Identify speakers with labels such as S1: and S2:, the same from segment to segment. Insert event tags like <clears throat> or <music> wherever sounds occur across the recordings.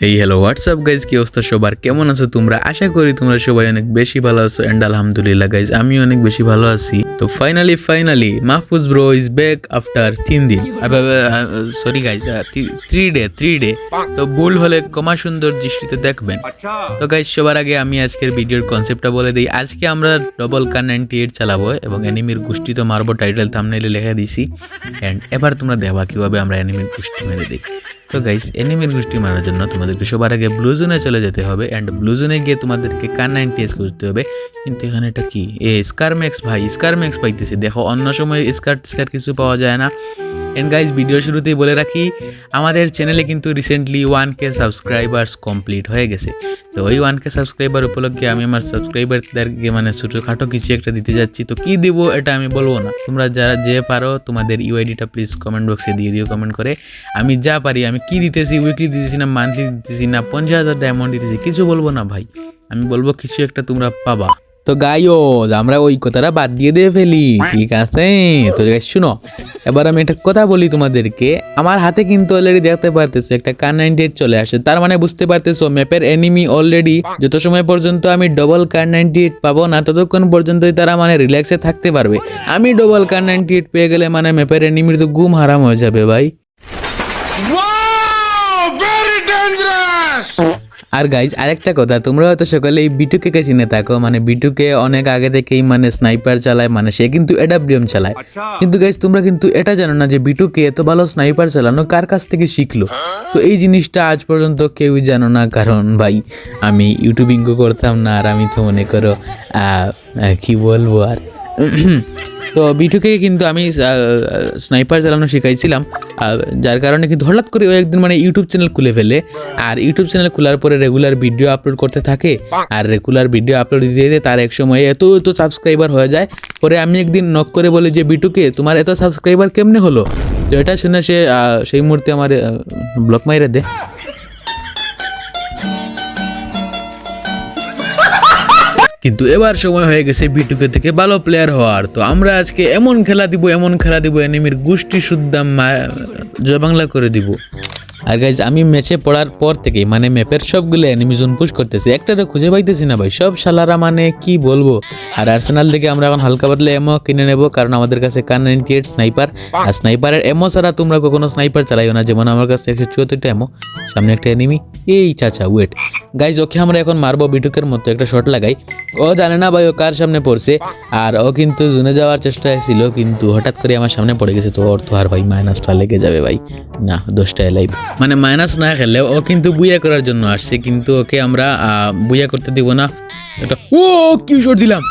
S1: এই hello WhatsApp guys কি অবস্থা সবার? কেমন আছো তোমরা? আশা করি তোমরা সবাই অনেক বেশি ভালো আছো অ্যান্ড আলহামদুলিল্লাহ গাইজ আমি অনেক বেশি ভালো আছি। তো finally finally Mahfuz bro is back after তিন দিন। Sorry guys three day three day তো ভুল হলে কমা সুন্দর দৃষ্টিতে দেখবেন। তো গাইজ সবার আগে আমি আজকের ভিডিওর কনসেপ্টটা বলে দিই। আজকে আমরা ডবল কার নাইনটি এইট চালাবো এবং অ্যানিমির গোষ্ঠী তো মারবো টাইটেল থামনেলে লেখা দিছি। অ্যান্ড এবার তোমরা দেখবা কীভাবে আমরা অ্যানিমির গোষ্ঠী মেরে দিই। তো গাইস এনিমির গোষ্ঠী মারার জন্য তোমাদেরকে সবার আগে ব্লু জোনে চলে যেতে হবে। অ্যান্ড ব্লু জোনে গিয়ে তোমাদেরকে কার নাইন এস খুঁজতে হবে। কিন্তু এখানে এটা কি? এ স্কারম্যাক্স ভাই স্কারম্যাক্স পাইতেছি। দেখো, অন্য সময় স্কার্ট স্কার্ট কিছু পাওয়া যায় না। এন্ড গাইজ ভিডিও শুরুতেই বলে রাখি, আমাদের চ্যানেলে কিন্তু recently one K subscribers complete হয়ে গেছে। তো ওই ওয়ান কে সাবস্ক্রাইবার উপলক্ষে আমি আমার সাবস্ক্রাইবারদেরকে মানে ছোটোখাটো কিছু একটা দিতে যাচ্ছি। তো কি দিব এটা আমি বলব না। তোমরা যারা যে পারো, তোমাদের ইউআইডিটা প্লিজ কমেন্ট বক্সে দিয়ে দিও কমেন্ট করে। আমি যা পারি, আমি কি দিতেছি উইকলি দিতেছি না মান্থলি দিতেছি না, পঞ্চাশ হাজার ডায়মন্ড দিতেছি, কিছু বলব না ভাই। আমি বলব কিছু একটা তোমরা পাবা। তো গাইও আমরা ওই কথাটা বাদ দিয়ে দিয়ে ফেলি, ঠিক আছে? তো শুনো, এবার আমি একটা কথা বলি তোমাদেরকে। আমার হাতে কিন্তু অলরেডি দেখতে পারতেছো, একটা কার নাইনটি চলে আসে। তার মানে বুঝতে পারতেছো ম্যাপের এনিমি অলরেডি যত সময় পর্যন্ত আমি ডবল কার নাইনটি এইট পাবো না, ততক্ষণ পর্যন্তই তারা মানে রিল্যাক্সে থাকতে পারবে। আমি ডবল কার নাইনটি এইট পেয়ে গেলে মানে ম্যাপের এনিমির তো গুম হারাম হয়ে যাবে ভাই। আর গাইজ আরেকটা কথা তোমরা হয়তো সকালে এই বিটুকে কে চিনে থাকো মানে বিটুকে অনেক আগে থেকেই মানে স্নাইপার চালায় মানে সে কিন্তু এডাব্লিউএম চালায়। কিন্তু গাইজ তোমরা কিন্তু এটা জানো না যে বিটুকে এত ভালো স্নাইপার চালানো কার কাছ থেকে শিখলো? তো এই জিনিসটা আজ পর্যন্ত কেউই জানো না কারণ ভাই আমি ইউটিউবিংও করতাম না আর আমি তো মনে করো কি বলব আর? তো বিটুকে কিন্তু আমি স্নাইপার চালানো শিখাইছিলাম। যার কারণে কিন্তু হঠাৎ করে ও একদিন মানে ইউটিউব চ্যানেল খুলে ফেলে। আর ইউটিউব চ্যানেল খোলার পরে রেগুলার ভিডিও আপলোড করতে থাকে। আর রেগুলার ভিডিও আপলোড দিয়ে দিয়ে তার এক সময় এত এত সাবস্ক্রাইবার হয়ে যায়। পরে আমি একদিন নক করে বলি যে, বিটুকে, তোমার এত সাবস্ক্রাইবার কেমনে হলো? তো এটা শুনে সে সেই মুহূর্তে আমার ব্লক মাইরে দে কিন্তু এবার সময় হয়ে গেছে বিটুকে থেকে ভালো প্লেয়ার হওয়ার। তো আমরা আজকে এমন খেলা দিব, এমন খেলা দিব, এনিমির গোষ্ঠী জয় বাংলা করে দিব। আর গাইজ আমি ম্যাচে পড়ার পর থেকে মানে ম্যাপের সবগুলো অ্যানিমিশন পুশ করতেছি। একটারও খুঁজে পাইতেছি না ভাই, সব শালারা মানে কি বলব? আর আর্সেনাল থেকে আমরা এখন হালকা পাতলা এমও কিনে নেব, কারণ আমাদের কাছে কার নাইনটি এইট স্নাইপার আর স্নাইপারের এমও ছাড়া তোমরা কখনো স্নাইপার চালাইও না। যেমন আমার কাছে একশো চুয়াত্তরটা এমও সামনে একটা এনিমি এই চাচা ওয়েট গাইজ ওকে আমরা এখন মারবো বিটুকের মতো একটা শট লাগাই। ও জানে না ভাই, ও কার সামনে পড়ছে। আর ও কিন্তু জুনে যাওয়ার চেষ্টায় ছিল, কিন্তু হঠাৎ করে আমার সামনে পড়ে গেছে, তো ওর তো আর ভাই মাইনাসটা লেগে যাবে ভাই। না দশটা লাইভ মানে মাইনাস না খেলে ও কিন্তু বুয়া করার জন্য আসছে, কিন্তু ওকে আমরা বুয়া করতে দিব না। এটা ও, কি শট দিলাম।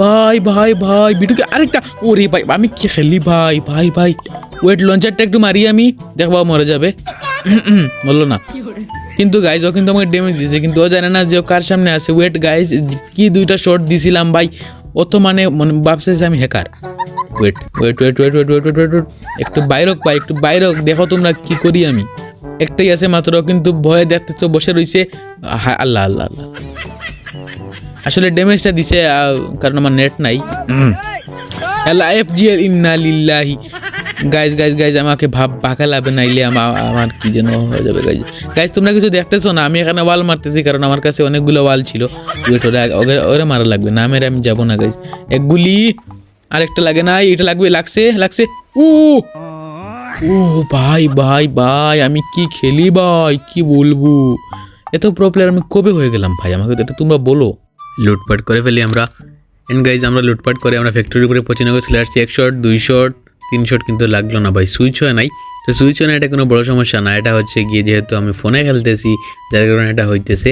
S1: ভাই ভাই ভাই, বিটুকে আরেকটা। ওরে ভাই, আমি কি খেলি ভাই ভাই ভাই। ওয়েট লঞ্চারটা একটু মারি আমি, দেখবা মরে যাবে। <clears throat> বলল না। কিন্তু গাইজ ও কিন্তু আমাকে ড্যামেজ দিয়েছে কিন্তু ও জানে না যে ও কার সামনে আছে। ওয়েট গাইজ কি দুইটা শট দিছিলাম ভাই? ও তো মানে মনে ভাবছে যে আমি hacker wait wait wait wait wait wait wait wait একটু বাইরক ভাই একটু বাইরক দেখো তোমরা কি করি আমি। একটাই আছে মাত্র কিন্তু ভয়ে দেখতেছো বসে রইছে। হা- আল্লাহ আল্লাহ আল্লাহ। আসলে ড্যামেজটা দিছে কারণ আমার নেট নাই। আল্লাহ এফ জি এল ইন্না লিল্লাহি। গাইজ গাইজ গাইজ আমাকে ভাব বাঁকা লাভে নাইলে আমার কি যেন হয়ে যাবে গাইজ গাইজ তোমরা কিছু দেখতেছো না? আমি এখানে ওয়াল মারতেছি কারণ আমার কাছে অনেকগুলো ওয়াল ছিল। ওয়েট ওরা ওরা মারা লাগবে। না মেরে আমি যাব না গাইজ এক গুলি আরেকটা লাগে না এটা লাগবে, লাগছে লাগছে। ও ও ভাই ভাই ভাই, আমি কি খেলি, ভাই? কি বলব? এত প্রো প্লেয়ার আমি কবে হয়ে গেলাম, ভাই? আমাকে তো এটা তোমরা বলো। লুটপাট করে ফেলি আমরা। এন্ড গাইজ আমরা লুটপাট করে আমরা ফ্যাক্টরি করে পঁচানব্বই চলে আসছি। এক শট দুই শট তিন শট কিন্তু লাগল না ভাই সুইচ হয় নাই। তো সুইচ হয় না এটা কোনো বড় সমস্যা না, এটা হচ্ছে গিয়ে যেহেতু আমি ফোনে খেলতেছি, যার কারণে এটা হইতেছে।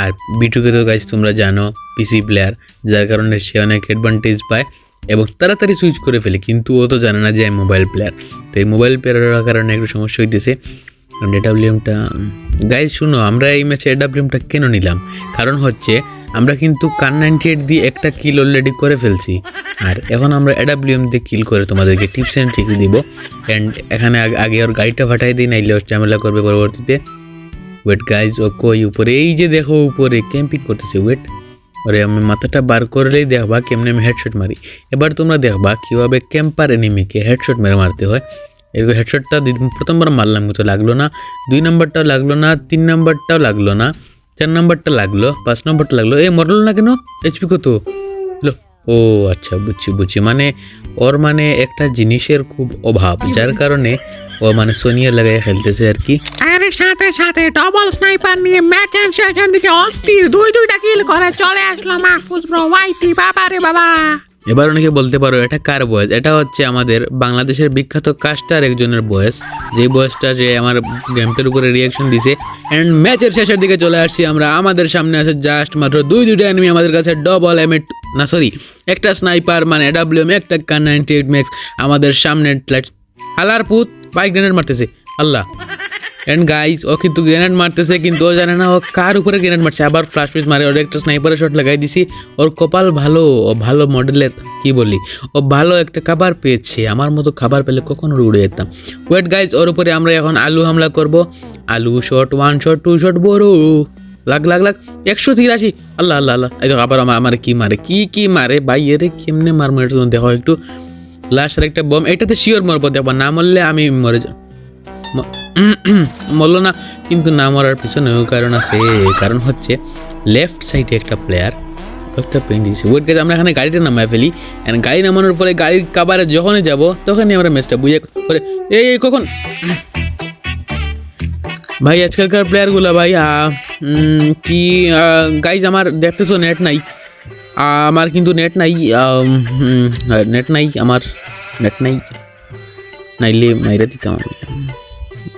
S1: আর বিটুকে তো গাইজ তোমরা জানো পিসি প্লেয়ার যার কারণে সে অনেক অ্যাডভান্টেজ পায় এবং তাড়াতাড়ি সুইচ করে ফেলে, কিন্তু ও তো জানে না যে আমি মোবাইল প্লেয়ার তো এই মোবাইল প্লেয়ারের কারণে একটু সমস্যা হইতেছে। এডাব্লিউএমটা গাইজ শুনো, আমরা এই ম্যাচে এডাব্লিউএমটা কেন নিলাম? কারণ হচ্ছে আমরা কিন্তু কান নাইনটি এইট দিয়ে একটা কিল অলরেডি করে ফেলছি। আর এখন আমরা এডাব্লিউএম দিয়ে কিল করে তোমাদেরকে টিপস অ্যান্ড ট্রিক্স দিব। অ্যান্ড এখানে আগে ওর গাড়িটা ফাটাই দিই, নাইলে ওর ঝামেলা করবে পরবর্তীতে। ওয়েট গাইজ ও কই উপরে, এই যে দেখো উপরে ক্যাম্পিং করতেছে ওয়েট ওরে, আমি মাথাটা বার করলেই দেখবা কেমনে আমি হেডশট মারি। এবার তোমরা দেখবা কীভাবে ক্যাম্পার এনিমিকে হেডশট মেরে মারতে হয়। এরকম হেডশটটা প্রথমবার মারলাম কিছু লাগল না। দুই নম্বরটাও লাগল না, তিন নম্বরটাও লাগল না। চার নাম্বারটা লাগল, পাঁচ নাম্বারটা লাগল। এ মডেল না কেন? এইচপি কত? ও আচ্ছা বুঝছি বুঝছি। মানে ওর মানে একটা জিনিসের খুব অভাব, যার কারণে ও মানে সোনিয়া লাগাই খেলতেছে আর কি।
S2: আর সাথে সাথে ডবল স্নাইপার নিয়ে ম্যাচ এন্ড সেশন দিকে অস্থির, দুই দুইটা কিল করে, চলে আসলো মাহফুজ ব্রো ওয়াইটি বাবা রে বাবা।
S1: এবার অনেকে বলতে পারো এটা কার বয়স? এটা হচ্ছে আমাদের বাংলাদেশের বিখ্যাত কাস্টার একজনের বয়স। যে বয়সটা যে আমার গেমটার উপরে রিয়াকশন দিছে। অ্যান্ড ম্যাচের শেষের দিকে চলে আসছি আমরা। আমাদের সামনে আছে জাস্ট মাত্র দুই দুইটা এনিমি আমাদের কাছে। ডবল এম না সরি একটা স্নাইপার মানে ডাব্লিউ এম একটা কান নাইনটি এইট ম্যাক্স আমাদের সামনে হালার পুত বাইক গ্রেনেড মারতেছে। আল্লাহ। এন্ড গাইজ ও কিন্তু গ্রেনেড মারতেছে, কিন্তু ও জানে না ও কার উপরে গ্রেনেড মারছে। আবার ফ্লাশ পিস মারে ওর একটা স্নাইপারের শট লাগাই দিছি। ওর কপাল ভালো, ও ভালো মডেলের কি বলি? ও ভালো একটা খাবার পেয়েছে, আমার মতো খাবার পেলে কখনো উড়ে যেতাম। ওয়েট গাইজ ওর উপরে আমরা এখন আলু হামলা করব। আলু shot one shot two shot বড়। লাগ লাগ লাগ, একশো তিরাশি। আল্লাহ আল্লাহ আল্লাহ। এই আবার আমার আমার কি মারে? কি কি মারে? ভাই, এরে কেমনে মারমো এটা দেখো একটু। লাস্টের একটা বম এটাতে শিওর মরবো দেখো না মরলে আমি মরে যাব। মরলো না, কিন্তু না মরার পিছনেও কারণ আছে। কারণ হচ্ছে লেফট সাইডে একটা প্লেয়ার একটা পেন দিয়েছে। ওয়েট গেছে আমরা এখানে গাড়িটা নামায় ফেলি। And গাড়ি নামানোর ফলে গাড়ির কাবারে যখনই যাব, তখনই আমরা ম্যাচটা বুঝে করে এই কখন? ভাই, আজকালকার প্লেয়ারগুলো ভাই কি গাইজ আমার দেখতেছো নেট নাই। আমার কিন্তু নেট নাই নেট নাই, আমার নেট নাই। নাইলে মাইরা দিতাম আমি।